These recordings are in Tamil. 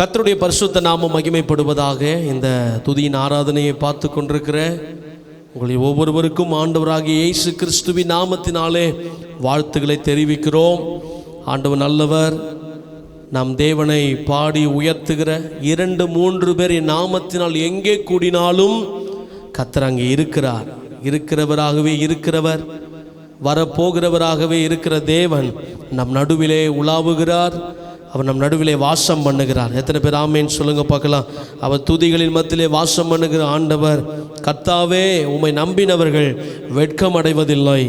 கத்தருடைய பரிசுத்த நாமம் மகிமைப்படுவதாக இந்த துதியின் ஆராதனையை பார்த்து கொண்டிருக்கிற உங்களை ஒவ்வொருவருக்கும் ஆண்டவராகிய இயேசு கிறிஸ்துவின் நாமத்தினாலே வாழ்த்துக்களை தெரிவிக்கிறோம். ஆண்டவர் நல்லவர். நம் தேவனை பாடி உயர்த்துகிற இரண்டு மூன்று பேர் என் நாமத்தினால் எங்கே கூடினாலும் கத்தர் அங்கே இருக்கிறார். இருக்கிறவராகவே இருக்கிறவர் வரப்போகிறவராகவே இருக்கிற தேவன் நம் நடுவிலே உலாவுகிறார். அவர் நம் நடுவிலே வாசம் பண்ணுகிறார். எத்தனை பேர் ஆமேன்னு சொல்லுங்க பார்க்கலாம். அவர் துதிகளின் மத்தியிலே வாசம் பண்ணுகிற ஆண்டவர் கர்த்தாவே உம்மை நம்பினவர்கள் வெட்கம் அடைவதில்லை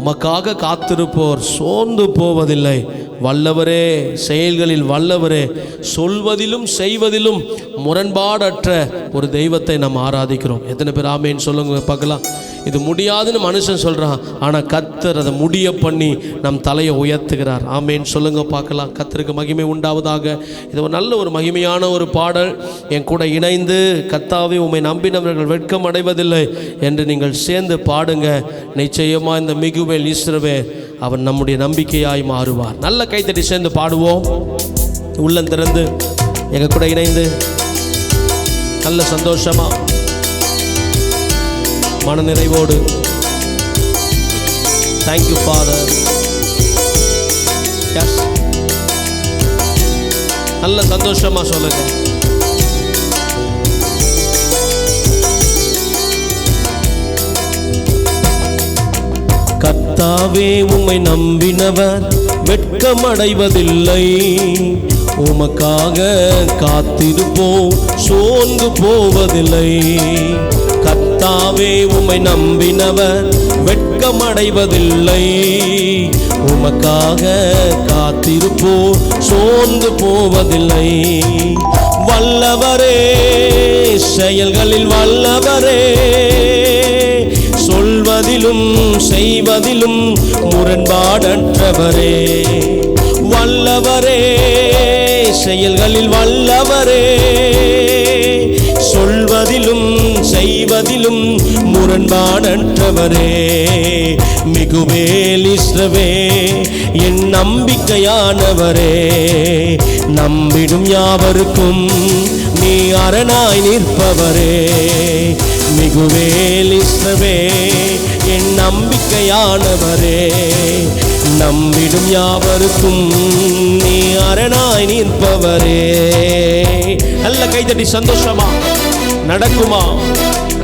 உமக்காக காத்திருப்போர் சோர்ந்து போவதில்லை. வல்லவரே செயல்களில் வல்லவரே சொல்வதிலும் செய்வதிலும் முரண்பாடற்ற ஒரு தெய்வத்தை நாம் ஆராதிக்கிறோம். எத்தனை பேர் ஆமேன்னு சொல்லுங்க பார்க்கலாம். இது முடியாதுன்னு மனுஷன் சொல்கிறான் ஆனால் கத்தர் அதை முடிய பண்ணி நம் தலையை உயர்த்துகிறார். ஆமேன்னு சொல்லுங்க பார்க்கலாம். கத்தருக்கு மகிமை உண்டாவதாக. இது ஒரு நல்ல ஒரு மகிமையான ஒரு பாடல். என் கூட இணைந்து கத்தாவே உம்மை நம்பினவர்கள் வெட்கம் அடைவதில்லை என்று நீங்கள் சேர்ந்து பாடுங்க. நிச்சயமாக இந்த மிகுவேல் ஈஸ்வரவே அவர் நம்முடைய நம்பிக்கையாய் மாறுவார் நல்ல கைத்தட்டி சேர்ந்து பாடுவோம். உள்ளம் திறந்து எங்கள் கூட இணைந்து நல்ல சந்தோஷமா மனநிறைவோடு. தேங்க்யூ ஃபாதர் எஸ் நல்ல சந்தோஷமா சொல்லுங்கள் கர்த்தாவே உம்மை நம்பினவர் வெட்கமடைவதில்லை. உமக்காக காத்திருப்போம் சோர்ந்து போவதில்லை. கர்த்தாவே உம்மை நம்பினவர் வெட்கமடைவதில்லை. உமக்காக காத்திருப்போம் சோர்ந்து போவதில்லை. வல்லவரே செயல்களில் வல்லவரே சொல்வதிலும் செய்வதிலும் முரண்பாடற்றவரே. வல்லவரே செயல்களில் வல்லவரே. சொல்வதிலும் செய்வதிலும் முரண்பாடற்றவரே. மிகுவேலிஸ்ரவே என் நம்பிக்கையானவரே. நம்பிடும் யாவருக்கும் நீ அரணாய் நிற்பவரே. மிகுவேலிஸ்ரவே என் நம்பிக்கையானவரே நம்பிடும் யாவருக்கும் நீ அரணாய் நிற்பவரே. நல்ல கைதட்டி சந்தோஷமா? நடக்குமா?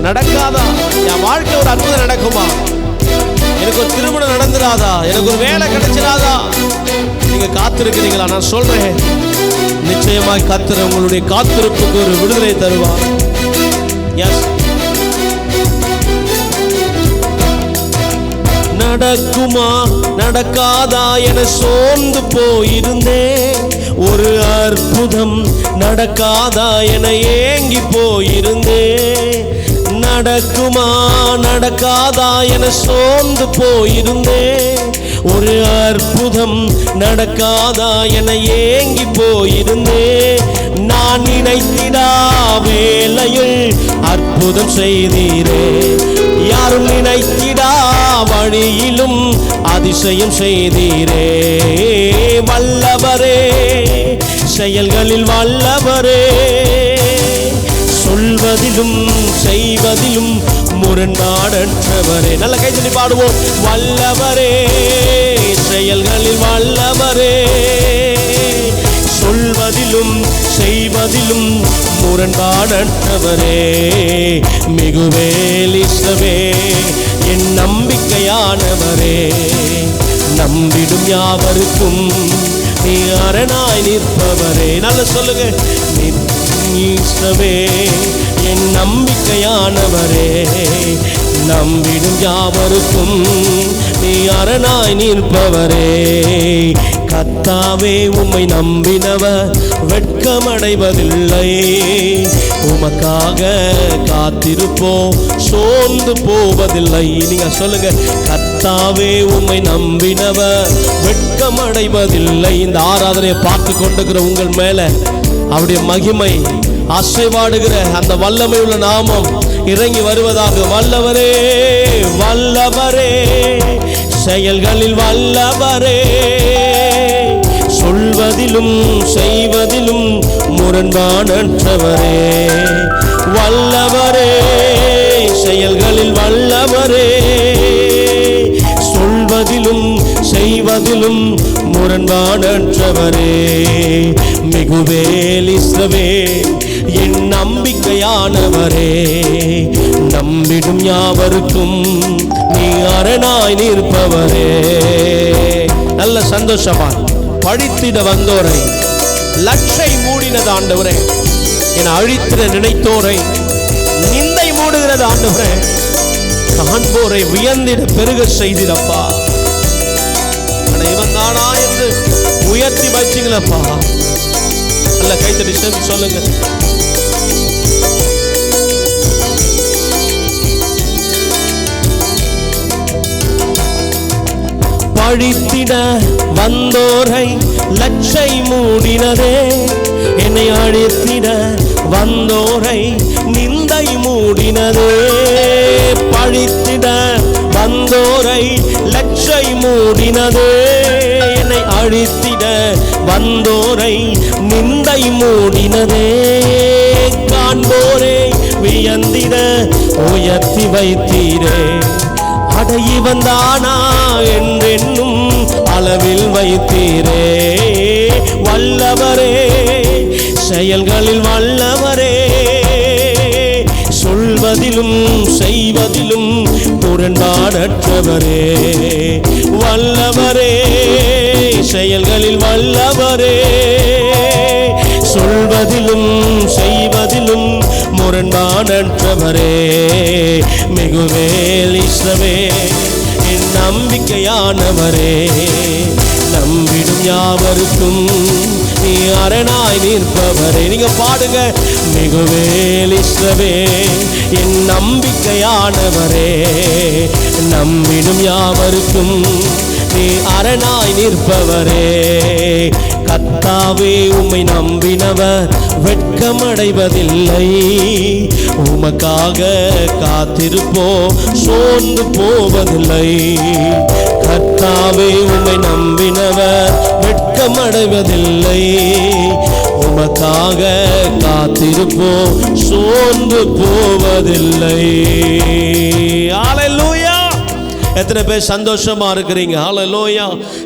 நடக்காதா? என் வாழ்க்கை ஒரு அற்புதம் நடக்குமா? எனக்கு ஒரு திருமணம் நடந்துடாதா? எனக்கு ஒரு வேலை கிடைச்சிடாதா? நீங்க காத்திருக்கிறீங்களா? நான் சொல்றேன். நிச்சயமாய் காத்திர உங்களுடைய காத்திருப்புக்கு ஒரு விடுதலை தருவார். எஸ் நடக்குமா? நடக்காதா என சோர்ந்து போயிருந்தேன் ஒரு அற்புதம் நடக்காதா என ஏங்கி போயிருந்தேன் நடக்குமா? நடக்காதா என சோர்ந்து போயிருந்தேன் ஒரு அற்புதம் நடக்காதா என ஏங்கி போயிருந்தேன் நான் நினைத்திடா வேலையில் அற்புதம் செய்தீரே. யாரும் நினைத்திடா வழியிலும் அதிசயம் செய்தீரே. வல்லவரே செயல்களில் வல்லவரே. சொல்வதிலும் செய்வதிலும் முரண்பாடற்றவரே. நல்ல கைத்தறி பாடுவோம். வல்லவரே செயல்களில் வல்லவரே. அதிலும் முரண்பாடற்றவரே. மிகுவேலிசவே என் நம்பிக்கையானவரே. நம்பிடும் யாவருக்கும் நீ அரணாய் நிற்பவரே. நல்ல சொல்லுங்க. நீசவே என் நம்பிக்கையானவரே. நம்பிடும் யாவருக்கும் நீ அரணாய் நிற்பவரே. கத்தாவே உம்மை நம்பினவர் வெட்கமடைவதில்லை. உமக்காக காத்திருப்போம் சோர்ந்து போவதில்லை. நீங்க சொல்லுங்க கத்தாவே உம்மை நம்பினவர் வெட்கமடைவதில்லை. இந்த ஆராதனையை பார்த்து கொண்டிருக்கிற உங்கள் மேல அவருடைய மகிமை அசைவாடுகிற அந்த வல்லமை உள்ள நாமம் இறங்கி வருவதாக. வல்லவரே வல்லவரே செயல்களில் வல்லவரே. சொல்வதிலும் செய்வதிலும் முரண்பாடற்றவரே. வல்லவரே செயல்களில் வல்லவரே. சொல்வதிலும் செய்வதிலும் முரண்பாடற்றவரே. மிகுவேலிசவே என் நம்பிக்கையானவரே. நம்பிடும் யாவருக்கும் நீ அரணாய் நிற்பவரே. நல்ல சந்தோஷமா? படித்திட வந்தோரை லட்சை மூடினது ஆண்டவரே. என அழித்திட நினைத்தோரை நிந்தை மூடுகிறது ஆண்டவரே. காண்போரை வியந்திட பெருக செய்திடப்பா. இவன் தானா என்று உயர்த்தி வச்சிங்களப்பா. அல்ல கைத்தடி சொல்லுங்க அழித்திட வந்தோரை லட்சை மூடினதே. என்னை அழித்திட வந்தோரை நிந்தை மூடினதே. பழித்திட வந்தோரை லட்சை மூடினதே. என்னை அழித்திட வந்தோரை நிந்தை மூடினதே. காண்போரே வியந்திட உயர்த்தி வைத்தீரே. அடையி வந்தானா என்றென்னும் அளவில் வைத்தீரே. வல்லவரே செயல்களில் வல்லவரே. சொல்வதிலும் செய்வதிலும் முரண்பாடற்றவரே வல்லவரே செயல்களில் வல்லவரே. சொல்வதிலும் செய்வதிலும் முரண்பாடற்றவரே மிகுவேல் இஸ்ரவே என் நம்பிக்கையானவரே. நம்பிடும் யாவருக்கும் நீ அரணாய் நிற்பவரே. நீங்க பாடுங்க மிகுவேல் இஸ்ரவே என் நம்பிக்கையானவரே. நம்பிடும் யாவருக்கும் நீ அரணாய் நிற்பவரே. கத்தாவே உம்மை நம்பினவர் வெட்கமடைவதில்லை. உமக்காக காத்திருப்போ சோர்ந்து போவதில்லை. கத்தாவே உம்மை நம்பினவர் வெட்கமடைவதில்லை. உமக்காக காத்திருப்போ சோர்ந்து போவதில்லை. ஆலை எத்தனை பேர் சந்தோஷமா இருக்கிறீங்க? ஹalleluya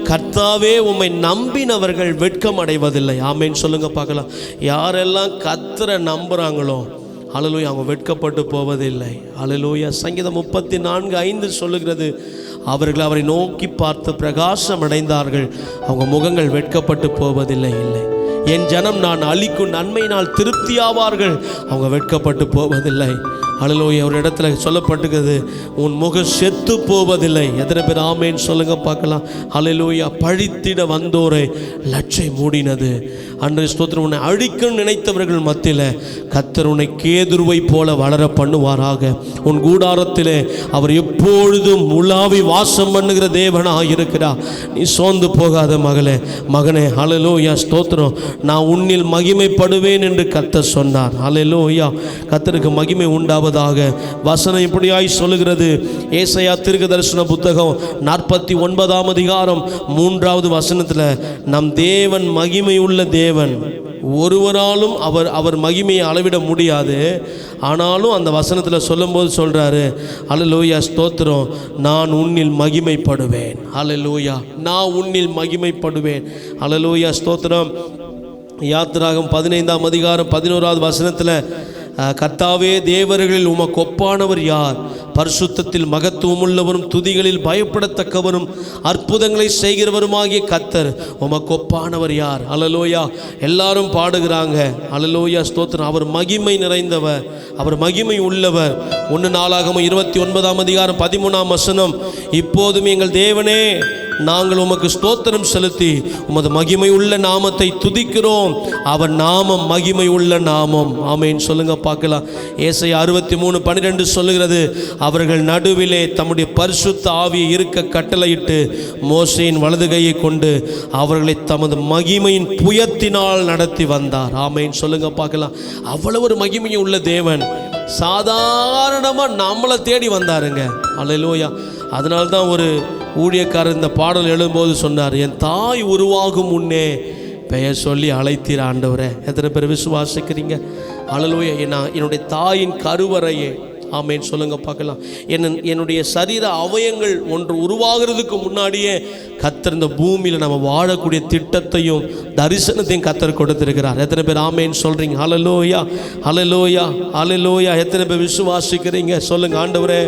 கர்த்தாவே உம்மை நம்பினவர்கள் வெட்கம் அடைவதில்லை ஆமென். சொல்லுங்க பார்க்கலாம். யாரெல்லாம் கத்தரை நம்புறாங்களோ ஹalleluya அவங்க வெட்கப்பட்டு போவதில்லை. ஹalleluya சங்கீதம் முப்பத்தி நான்கு ஐந்து சொல்லுகிறது அவர்கள் அவரை நோக்கி பார்த்து பிரகாசம் அடைந்தார்கள் அவங்க முகங்கள் வெட்கப்பட்டு போவதில்லை இல்லை. என் ஜனம் நான் அளிக்கும் நன்மையினால் திருப்தியாவார்கள். அவங்க வெட்கப்பட்டு போவதில்லை. அழலோய் ஒரு இடத்துல சொல்லப்பட்டுக்குது உன் முகம் செத்து போவதில்லை. எத்தனை பேர் ஆமேன்னு சொல்லுங்க பார்க்கலாம். அழலோயா பழித்திட வந்தோரை லட்சை மூடினது. அன்றைய ஸ்தோத்திரம் உன்னை அழிக்கும் நினைத்தவர்கள் மத்தியில் கத்தர் உன்னை கேதுருவை போல வளர பண்ணுவாராக. உன் கூடாரத்தில் அவர் எப்பொழுதும் உலாவி வாசம் பண்ணுகிற தேவனாக இருக்கிறா நீ சோர்ந்து போகாத மகளே மகனே. ஹalleluya ஸ்தோத்திரம். நான் உன்னில் மகிமைப்படுவேன் என்று கத்தர் சொன்னார். ஹalleluya கத்தருக்கு மகிமை உண்டாவது உண்டாவதாக வசனம் இப்படியாய் சொல்லுகிறது. ஏசையா தீர்க்க தரிசன புத்தகம் நாற்பத்தி ஒன்பதாம் அதிகாரம் மூன்றாவது வசனத்தில் நம் தேவன் மகிமை உள்ள தேவன். ஒருவராலும் அவர் அவர் மகிமையை அளவிட முடியாது. ஆனாலும் அந்த வசனத்தில் சொல்லும்போது சொல்கிறாரு அலலோயா ஸ்தோத்திரம். நான் உன்னில் மகிமைப்படுவேன். அலலோயா நான் உன்னில் மகிமைப்படுவேன். அலலோயா ஸ்தோத்திரம். யாத்திராகம் பதினைந்தாம் அதிகாரம் பதினோராவது வசனத்தில் கர்த்தாவே தேவர்களில் உமக்கு ஒப்பானவர் யார்? பரிசுத்தத்தில் மகத்துவமுள்ளவரும் துதிகளில் பயப்படத்தக்கவரும் அற்புதங்களை செய்கிறவருமாகிய கத்தர் உமக்கு ஒப்பானவர் யார்? அலலோயா. எல்லாரும் பாடுகிறாங்க. அலலோயா ஸ்தோத்திரம். அவர் மகிமை நிறைந்தவர். அவர் மகிமை உள்ளவர். ஒன்று நாளாகவும் இருபத்தி ஒன்பதாம் அதிகாரம் பதிமூணாம் வசனம். இப்போதும் எங்கள் தேவனே நாங்கள் உமக்கு ஸ்தோத்திரம் செலுத்தி உமது மகிமை உள்ள நாமத்தை துதிக்கிறோம். அவர் நாமம் மகிமை உள்ள நாமம். ஆமைன்னு சொல்லுங்க பார்க்கலாம். ஏசை அறுபத்தி மூணு பன்னிரெண்டு சொல்லுகிறது அவர்கள் நடுவிலே தம்முடைய பரிசுத்த ஆவியை இருக்க கட்டளையிட்டு மோசையின் வலது கையை கொண்டு அவர்களை தமது மகிமையின் புயத்தினால் நடத்தி வந்தார். ஆமைன்னு சொல்லுங்க பார்க்கலாம். அவ்வளவு ஒரு மகிமையும் உள்ள தேவன். சாதாரணமாக நம்மளை தேடி வந்தாருங்க. அல்லையிலோயா அதனால்தான் ஒரு ஊழியக்காரர் இந்த பாடல் எழும்போது சொன்னார் என் தாய் உருவாகும் முன்னே பெயர் சொல்லி அழைத்தீர் ஆண்டவரே. எத்தனை பேர் விசுவாசிக்கிறீங்க? அழலோயா நான் என்னுடைய தாயின் கருவறையே ஆமேன். சொல்லுங்க பார்க்கலாம். என்ன என்னுடைய சரீர அவயங்கள் ஒன்று உருவாகிறதுக்கு முன்னாடியே கத்தர் இந்த பூமியில் நம்ம வாழக்கூடிய திட்டத்தையும் தரிசனத்தையும் கத்தர் கொடுத்திருக்கிறார். எத்தனை பேர் ஆமேன்னு சொல்கிறீங்க அலலோயா அலலோயா அலலோயா எத்தனை பேர் விசுவாசிக்கிறீங்க? சொல்லுங்க ஆண்டவரே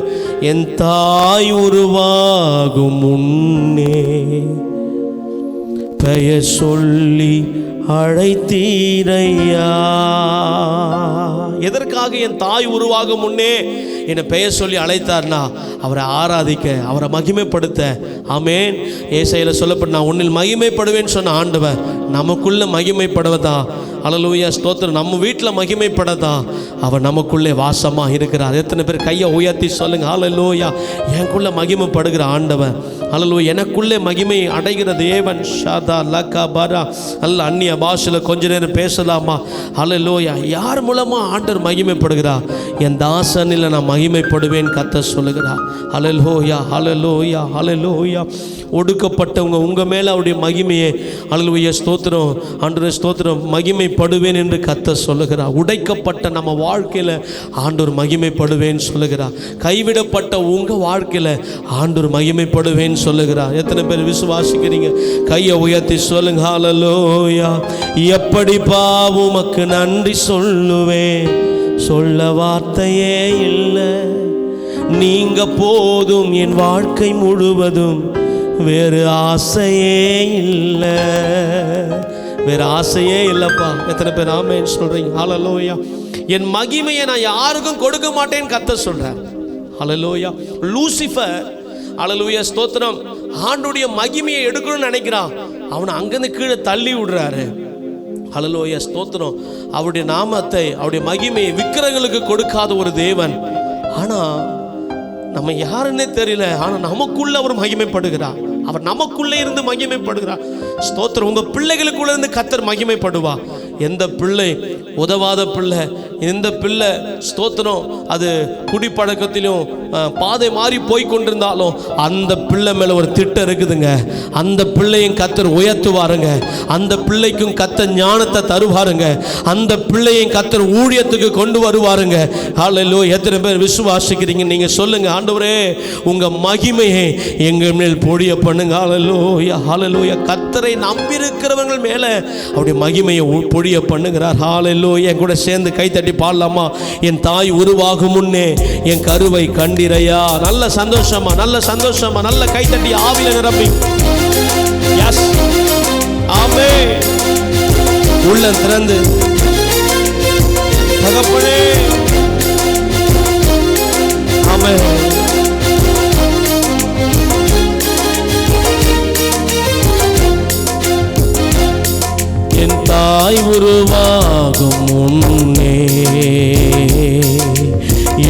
என் தாய் உருவாகும் முன்னே பெயர் சொல்லி அழைத்தீரையா. எதற்காக என் தாய் உருவாகும் முன்னே என்னை பெயர் சொல்லி அழைத்தார்னா அவரை ஆராதிக்க அவரை மகிமைப்படுத்த. ஆமேன். ஏசையில் சொல்லப்பட்ட நான் உன்னில் மகிமைப்படுவேன்னு சொன்ன ஆண்டவர் நமக்குள்ளே மகிமைப்படுவதா? அலலூயா ஸ்தோத்திரம். நம்ம வீட்டில் மகிமைப்படதா? அவர் நமக்குள்ளே வாசமாக இருக்கிறார். எத்தனை பேர் கையை உயர்த்தி சொல்லுங்க அலலூயா எனக்குள்ளே மகிமைப்படுகிற ஆண்டவர். அலலூ எனக்குள்ளே மகிமை அடைகிற தேவன். ஷாதா லக்கா பாரா. அல்ல அந்நிய பாஷையில் கொஞ்ச நேரம் பேசலாமா? அலலூயா யார் மூலமாக ஆண்டர் மகிமைப்படுகிறா என் தாசனில் நான் மகிமைப்படுவேன் கத்த சொல்லுகிறா அலலோயா அலலோயா அலலோயா ஒடுக்கப்பட்டவங்க உங்கள் மேலே அவருடைய மகிமையை அலலுடைய ஸ்தோத்திரம் ஆண்டு ஸ்தோத்திரம் மகிமைப்படுவேன் என்று கத்த சொல்லுகிறா உடைக்கப்பட்ட நம்ம வாழ்க்கையில் ஆண்டூர் மகிமைப்படுவேன் சொல்லுகிறா கைவிடப்பட்ட உங்கள் வாழ்க்கையில் ஆண்டூர் மகிமைப்படுவேன் சொல்லுகிறா எத்தனை பேர் விசுவாசிக்கிறீங்க? கையை உயர்த்தி சொல்லுங்க அலலோயா எப்படி பாவுமக்கு நன்றி சொல்லுவேன். சொல்ல வார்த்தையே இல்லை. நீங்க போதும் என் வாழ்க்கை முழுவதும். வேறு ஆசையே இல்லை. வேறு ஆசையே இல்லைப்பா. எத்தனை பேர் ஆமேன்னு சொல்கிறீங்க ஹலலோயா என் மகிமையை நான் யாருக்கும் கொடுக்க மாட்டேன்னு கத்த சொல்கிறேன் ஹலலோயா லூசிஃபர் ஹalleluya ஸ்தோத்திரம். ஆண்டுடைய மகிமையை எடுக்கணும்னு நினைக்கிறான். அவனை அங்கேருந்து கீழே தள்ளி விடுறாரு. ஹலலோய ஸ்தோத்திரம். அவருடைய நாமத்தை அவருடைய மகிமையை விக்கிரங்களுக்கு கொடுக்காத ஒரு தேவன். ஆனால் நம்ம யாருன்னே தெரியல ஆனால் நமக்குள்ள அவர் மகிமைப்படுகிறார். அவர் நமக்குள்ளே இருந்து மகிமைப்படுகிறார். ஸ்தோத்திரம் உங்கள் பிள்ளைகளுக்குள்ள இருந்து கத்தர் மகிமைப்படுவா. எந்த பிள்ளை உதவாத பிள்ளை எந்த பிள்ளை ஸ்தோத்திரம் அது குடிப்பழக்கத்திலும் பாதை மாறி போய் கொண்டிருந்தாலும் அந்த பிள்ளை மேலே ஒரு திட்டம் இருக்குதுங்க. அந்த பிள்ளையும் கத்தர் உயர்த்துவாருங்க. அந்த பிள்ளைக்கும் கத்த ஞானத்தை தருவாருங்க. அந்த பிள்ளையும் கத்தர் ஊழியத்துக்கு கொண்டு வருவாருங்க. ஹalleluya எத்தனை பேர் விசுவாசிக்கிறீங்க நீங்கள் சொல்லுங்கள் ஆண்டவரே. உங்கள் மகிமையை எங்கள் மேல் பொழிய பண்ணுங்க ஹalleluya ஹalleluya. கத்தரை நம்பியிருக்கிறவங்கள் மேல அவருடைய மகிமையை பொழிய பண்ணுகிறார். ஹalleluya. என் கூட சேர்ந்து கை தட்டி பாடலாமா? என் தாய் உருவாகும் முன்னே என் கருவை கண்டிரையா. நல்ல சந்தோஷமா நல்ல சந்தோஷமா நல்ல கை தட்டி ஆவில நிரம்பி. எஸ் ஆமே உள்ள திறந்து. தகப்பனே. ஆமே என் தாய் உருவாகும் முன்னே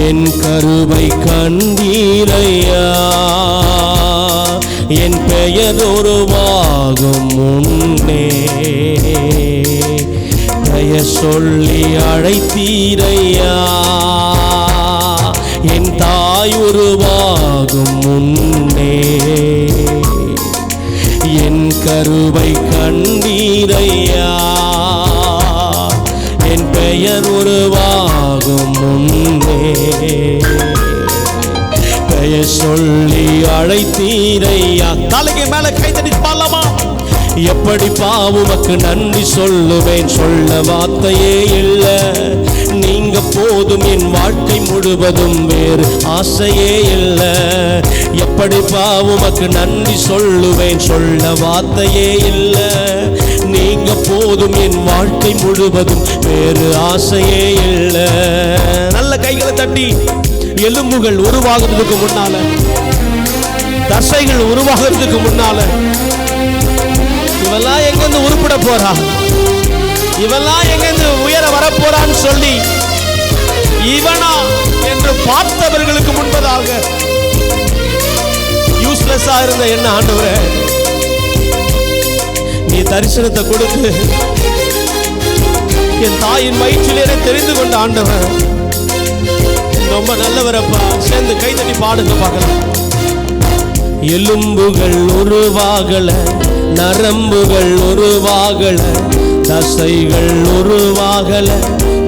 என் கருவை கண்டீரையா? என் பெயர் உருவாகும் முன்னே பெயர் சொல்லி அழைத்தீரையா என் தாய் உருவாகும் முன்னே கருவை கண்டீரையா என் பெயர் உருவாகும் முன்னே. பெயர் சொல்லி அழைத்தீரையா? தலைக்கு மேல கை தட்டி எப்படி பாவுமக்கு நன்றி சொல்லுவேன்? சொல்ல வார்த்தையே இல்லை. நீங்க போதும் என் வாழ்க்கை முழுவதும் வேறு ஆசையே இல்லை. எப்படி பாவுமக்கு நன்றி சொல்லுவேன் சொல்ல வார்த்தையே இல்லை. நீங்க போதும் என் வாழ்க்கை முழுவதும் வேறு ஆசையே இல்லை. நல்ல கைகளை தட்டி எலும்புகள் உருவாகுறதுக்கு முன்னால தசைகள் உருவாகிறதுக்கு முன்னால இவெல்லாம் எங்கிருந்து உருப்பிட போறா? இவெல்லாம் எங்கிருந்து உயர வரப்போறான்னு சொல்லி இவனா என்று பார்த்தவர்களுக்கு முன்பதாக யூஸ்லெஸ்ஸா இருந்த என்ன ஆண்டவரே? நீ தரிசனத்தை கொடுத்து என் தாயின் வயிற்றிலே தெரிந்து கொண்ட ஆண்டவர். ரொம்ப நல்லவரப்பா. சேர்ந்து கைதடி பாடுங்க பார்க்கலாம். எலும்புகள் உருவாகல நரம்புகள் உருவாகல தசைகள் உருவாகல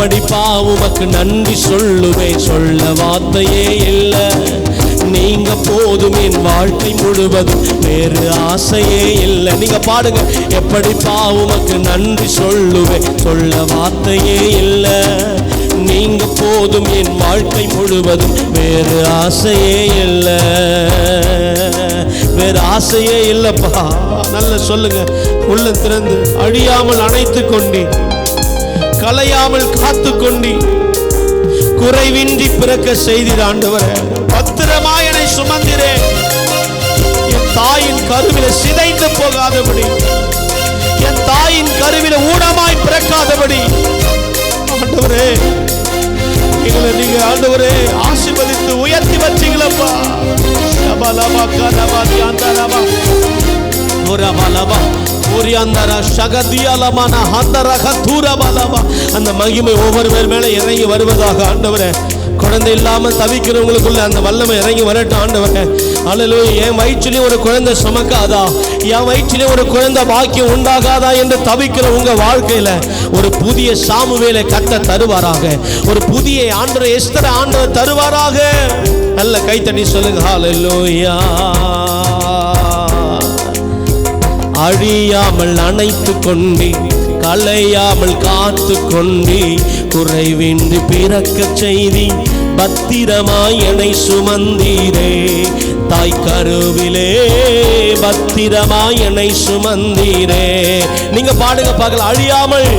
எப்படி உமக்கு நன்றி சொல்லுவேன். சொல்ல வார்த்தையே இல்லை. நீங்க போதும் என் வாழ்க்கை முழுவதும். வேறு ஆசையே இல்லை. நீங்க பாடுங்க. எப்படி உமக்கு நன்றி சொல்லுவேன். சொல்ல வார்த்தையே இல்லை. நீங்க போதும் என் வாழ்க்கை முழுவதும். வேறு ஆசையே இல்லை. வேறு ஆசையே இல்லப்பா. நல்ல சொல்லுங்க. உள்ள திறந்து அழியாமல் அணைத்து கொண்டேன் கலையாமல் காத்து கொண்டி குறைவின்றி பிறக்க செய்தீர் ஆண்டவர். பத்திரமாய் என்னை சுமந்திரே. என் தாயின் கருவில சிதைந்து போகாதபடி என் தாயின் கருவில ஊனமாய் பிறக்காதபடி ஆண்டவரே எங்களை நீங்க ஆண்டவரே ஆசிர்வதித்து உயர்த்தி வச்சீங்களப்பா. லபா கரபா நுரபா ஒரபலபா ஒரியாந்தர சகதியலமான ஹந்தரக தூரபலபா அந்த மகிமை ஒவ்வொரு பேர் மேலே இறங்கி வருவதாக ஆண்டவரே. குழந்தை இல்லாமல் தவிக்கிறவங்களுக்குள்ள அந்த வல்லமை இறங்கி வரட்டும் ஆண்டவரே. அல்லது என் வயிற்றிலே ஒரு குழந்தை சுமக்காதா? என் வயிற்றிலே ஒரு குழந்தை பாக்கியம் உண்டாகாதா என்று தவிக்கிற உங்க வாழ்க்கையில ஒரு புதிய சாமுவேலை கத்த தருவாராக. ஒரு புதிய ஆண்டவர் எஸ்தர ஆண்டவர் தருவாராக. நல்ல கைத்தடி சொல்லுங்க. ஹalleluya அழியாமல் அணைத்து கொண்டி கலையாமல் காத்து கொண்டி குறைவின்றி பிறக்க செய்தி பத்திரமாய் என்னை சுமந்தீரே. தாய் கருவிலே பத்திரமாய் என்னை சுமந்தீரே. நீங்க பாடுங்க பார்க்கலாம் அழியாமல்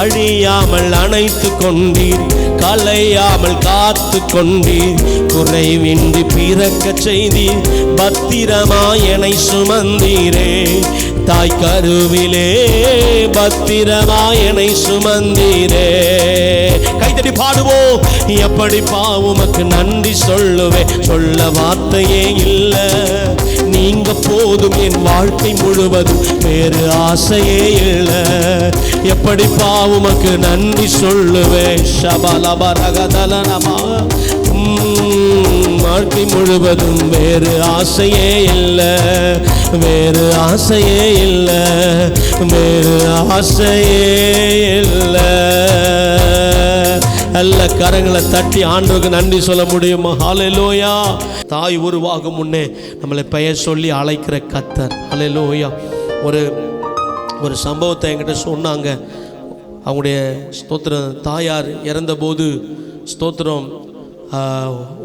அழியாமல் அணைத்து கொண்டீர். கலையாமல் காத்து கொண்டீர். குறைவின்றி பிறக்க செய்தீர். பத்திரமாயனை சுமந்தீரே. தாய் கருவிலே பத்திரமாயனை சுமந்தீரே. கைத்தடி பாடுவோம். எப்படி பாவுமக்கு நன்றி சொல்லுவே சொல்ல வார்த்தையே இல்லை. நீங்க போதும் என் வாழ்க்கை முழுவதும் வேறு ஆசையே இல்லை. எப்படி பாவுமக்கு நன்றி சொல்லுவேன். ஷபலபரகதலனமா. உம், வாழ்க்கை முழுவதும் வேறு ஆசையே இல்லை. வேறு ஆசையே இல்லை. வேறு ஆசையே இல்லை. நல்ல கரங்களை தட்டி ஆண்டவருக்கு நன்றி சொல்ல முடியுமா? ஹalleluya தாய் உருவாகும் முன்னே நம்மளை பெயர் சொல்லி அழைக்கிற கத்தர். ஹalleluya ஒரு ஒரு சம்பவத்தை என்கிட்ட சொன்னாங்க. அவங்களுடைய ஸ்தோத்திரம் தாயார் இறந்தபோது ஸ்தோத்திரம்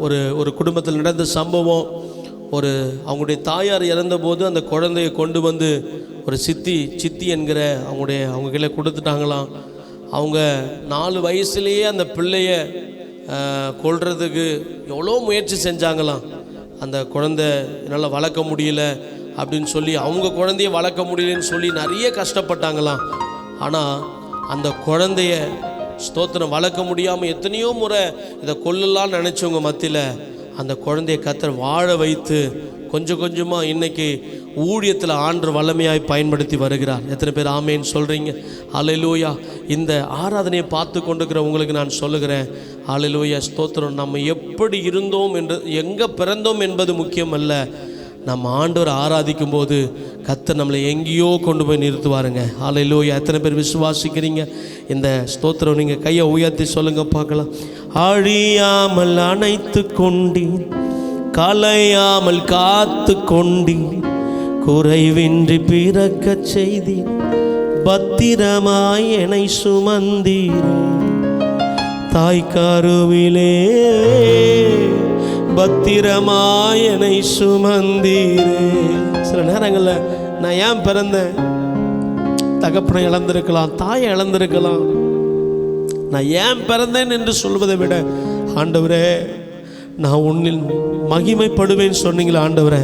ஒரு ஒரு குடும்பத்தில் நடந்த சம்பவம். ஒரு அவங்களுடைய தாயார் இறந்தபோது அந்த குழந்தையை கொண்டு வந்து ஒரு சித்தி சித்தி என்கிற அவங்களுடைய அவங்க கீழே கொடுத்துட்டாங்களாம். அவங்க நாலு வயசுலேயே அந்த பிள்ளைய கொள்றதுக்கு எவ்வளோ முயற்சி செஞ்சாங்களாம். அந்த குழந்தை என்னால் வளர்க்க முடியல அப்படின்னு சொல்லி அவங்க குழந்தைய வளர்க்க முடியலன்னு சொல்லி நிறைய கஷ்டப்பட்டாங்களாம். ஆனால் அந்த குழந்தைய ஸ்தோத்திரம் வளர்க்க முடியாமல் எத்தனையோ முறை இதை கொல்லலாம்னு நினச்சவங்க மத்தியில் அந்த குழந்தைய கத்தர் வாழ வைத்து கொஞ்சம் கொஞ்சமாக இன்றைக்கி ஊழியத்தில் ஆண்டு வல்லமையாய் பயன்படுத்தி வருகிறார். எத்தனை பேர் ஆமேன்னு சொல்கிறீங்க அலையிலூயா இந்த ஆராதனையை பார்த்து கொண்டுக்கிற உங்களுக்கு நான் சொல்லுகிறேன். அலையிலூயா ஸ்தோத்திரம். நம்ம எப்படி இருந்தோம் என்று எங்கே பிறந்தோம் என்பது முக்கியம் அல்ல நம்ம ஆண்டவர் ஆராதிக்கும் போது கத்தர் நம்மளை எங்கேயோ கொண்டு போய் நிறுத்துவாருங்க. அலையிலூயா எத்தனை பேர் விசுவாசிக்கிறீங்க? இந்த ஸ்தோத்திரம் நீங்கள் கையை உயர்த்தி சொல்லுங்க பார்க்கலாம். அழியாமல் அணைத்து கொண்டீர். கலையாமல் காத்து கொண்டி குறைவின்றி பிறக்கச் செய்தி பத்திரமாய் என்னை சுமந்தீர். தாய்க்காருவிலே பத்திரமாய் என்னை சுமந்தீரே. சில நேரங்களில் நான் ஏன் பிறந்தேன்? தகப்பனை இழந்திருக்கலாம் தாயை இழந்திருக்கலாம். நான் ஏன் பிறந்தேன் என்று சொல்வதை விட ஆண்டவரே நான் உன்னில் மகிமைப்படுவேன் சொன்னீங்களா ஆண்டவரே.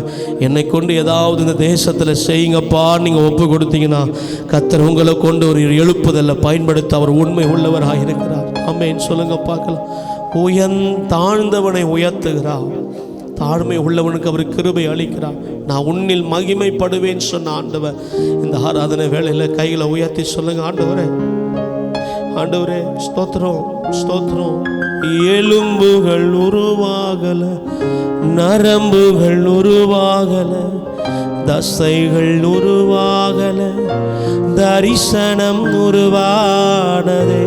என்னை கொண்டு ஏதாவது இந்த தேசத்தில் செய்யுங்கப்பா. நீங்கள் ஒப்பு கொடுத்தீங்கன்னா கத்தர் உங்களை கொண்டு ஒரு எழுப்புதல்ல பயன்படுத்த அவர் உண்மை உள்ளவராக இருக்கிறார். அம்மேன்னு சொல்லுங்க பார்க்கலாம். உயன் தாழ்ந்தவனை உயர்த்துகிறார் தாழ்மை உள்ளவனுக்கு அவர் கிருபை அளிக்கிறார். நான் உன்னில் மகிமைப்படுவேன் சொன்ன ஆண்டவர். இந்த ஆராதனை வேலையில் கைகளை உயர்த்தி சொல்லுங்க ஆண்டவரே. ஆண்டவரே ஸ்தோத்திரம். ஸ்தோத்திரம். எலும்புகள் உருவாகல நரம்புகள் உருவாகல தசைகள் உருவாகல தரிசனம் உருவானதே.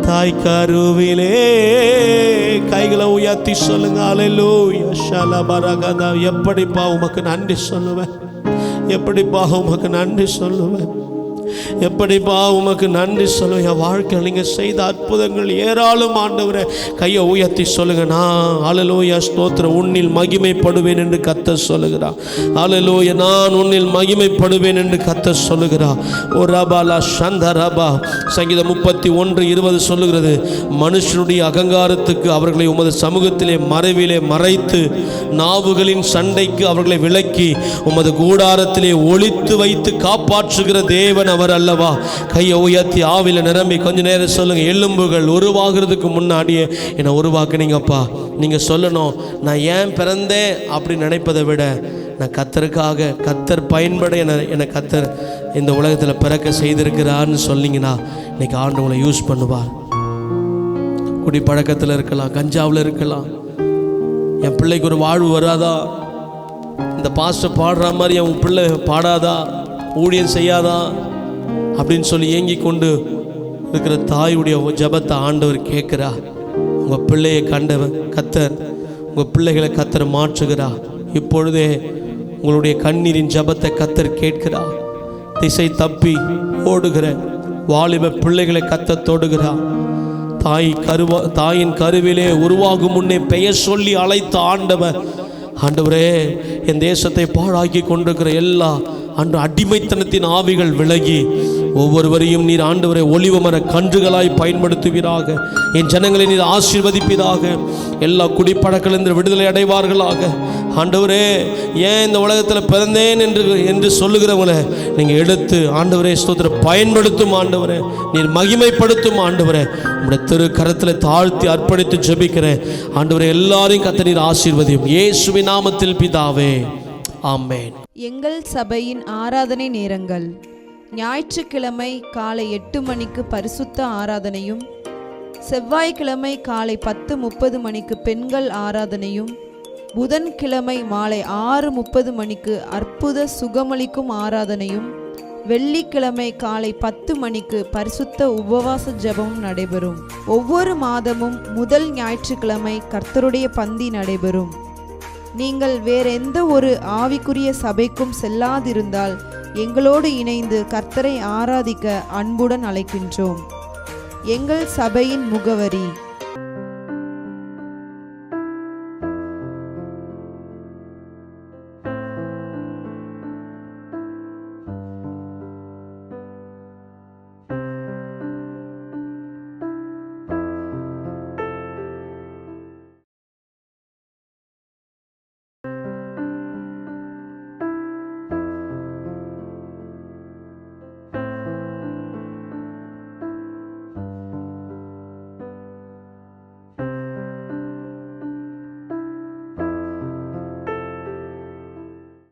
தாய் கருவிலே கைகளை உயர்த்தி சொல்லுங்க அலையிலூயா ஷலபரகதா எப்படிப்பா உமக்கு நன்றி சொல்லுவேன்? எப்படிப்பா உமக்கு நன்றி சொல்லுவேன்? எப்படிப்பா உமக்கு நன்றி சொல்லுங்க என் வாழ்க்கையில் நீங்கள் செய்த அற்புதங்கள் ஏராளம் ஆண்டவரை. கையை உயர்த்தி சொல்லுங்க நான் அலலோயா ஸ்தோத்திர உன்னில் மகிமைப்படுவேன் என்று கத்த சொல்லுகிறா. அழலோய நான் உன்னில் மகிமைப்படுவேன் என்று கத்த சொல்லுகிறா. ஓ ரபாலா சந்த ரபா. சங்கீதம் முப்பத்தி ஒன்று இருபது சொல்லுகிறது. மனுஷனுடைய அகங்காரத்துக்கு அவர்களை உமது சமூகத்திலே மறைவிலே மறைத்து நாவுகளின் சண்டைக்கு அவர்களை விலக்கி உமது கூடாரத்திலே ஒழித்து வைத்து காப்பாற்றுகிற தேவன் அவர் அல்லவா? கையை உயர்த்தி ஆவில நிரம்பி கொஞ்ச நேரம் சொல்லுங்க. எலும்புகள் உருவாகிறதுக்கு முன்னாடியே என்னை உருவாக்குனீங்கப்பா. நீங்க சொல்லணும் நான் ஏன் பிறந்தேன் அப்படின்னு நினைப்பதை விட நான் கத்தருக்காக கத்தர் பயன்பட என்னை என்னை கத்தர் இந்த உலகத்தில் பிறக்க செய்திருக்கிறான்னு சொன்னீங்கன்னா இன்னைக்கு ஆண்டு உங்களை யூஸ் பண்ணுவார். குடிப்பழக்கத்தில் இருக்கலாம் கஞ்சாவில் இருக்கலாம். என் பிள்ளைக்கு ஒரு வாழ்வு வராதா? இந்த பாஸ்டர் பாடுற மாதிரி என் பிள்ளை பாடாதா? ஊழியம் செய்யாதா? அப்படின்னு சொல்லி ஏங்கி கொண்டு இருக்கிற தாயுடைய ஜெபத்தை ஆண்டவர் கேட்குறா உங்கள் பிள்ளையை கண்டவர் கத்தர் உங்கள் பிள்ளைகளை கத்தர் மாற்றுகிறா இப்பொழுதே உங்களுடைய கண்ணீரின் ஜெபத்தை கத்தர் கேட்கிறா திசை தப்பி ஓடுகிற வாலிப பிள்ளைகளை கத்த தொடுகிறா தாய் கருவா தாயின் கருவிலே உருவாகும் முன்னே பெயர் சொல்லி அழைத்த ஆண்டவர். ஆண்டவரே என் தேசத்தை பாழாக்கி கொண்டிருக்கிற எல்லா அன்று அடிமைத்தனத்தின் ஆவிகள் விலகி ஒவ்வொருவரையும் நீர் ஆண்டவரை ஒளிவு மர கன்றுகளாய் பயன்படுத்துவீராக. என் ஜனங்களை நீர் ஆசீர்வதிப்பீராக. எல்லா குடிப்பழக்கிலிருந்து விடுதலை அடைவார்களாக. ஆண்டவரே ஏன் இந்த உலகத்தில் பிறந்தேன் என்று என்று சொல்லுகிறவங்கள நீங்கள் எடுத்து ஆண்டவரே ஸ்தோத்திர பயன்படுத்தும் ஆண்டவரே நீர் மகிமைப்படுத்தும் ஆண்டவரே உங்களுடைய திரு கரத்தில் தாழ்த்தி அர்ப்பணித்து ஜெபிக்கிறேன். ஆண்டவரே எல்லாரையும் கத்த நீர் ஆசீர்வதியும். இயேசுவின் நாமத்தில் பிதாவே. ஆமேன். எங்கள் சபையின் ஆராதனை நேரங்கள். ஞாயிற்றுக்கிழமை காலை எட்டு மணிக்கு பரிசுத்த ஆராதனையும் செவ்வாய்க்கிழமை காலை பத்து முப்பது மணிக்கு பெண்கள் ஆராதனையும் புதன்கிழமை மாலை ஆறு முப்பது மணிக்கு அற்புத சுகமளிக்கும் ஆராதனையும் வெள்ளிக்கிழமை காலை பத்து மணிக்கு பரிசுத்த உபவாச ஜபமும் நடைபெறும். ஒவ்வொரு மாதமும் முதல் ஞாயிற்றுக்கிழமை கர்த்தருடைய பந்தி நடைபெறும். நீங்கள் வேறெந்த ஒரு ஆவிக்குரிய சபைக்கும் செல்லாதிருந்தால் எங்களோடு இணைந்து கர்த்தரை ஆராதிக்க அன்புடன் அழைக்கின்றோம். எங்கள் சபையின் முகவரி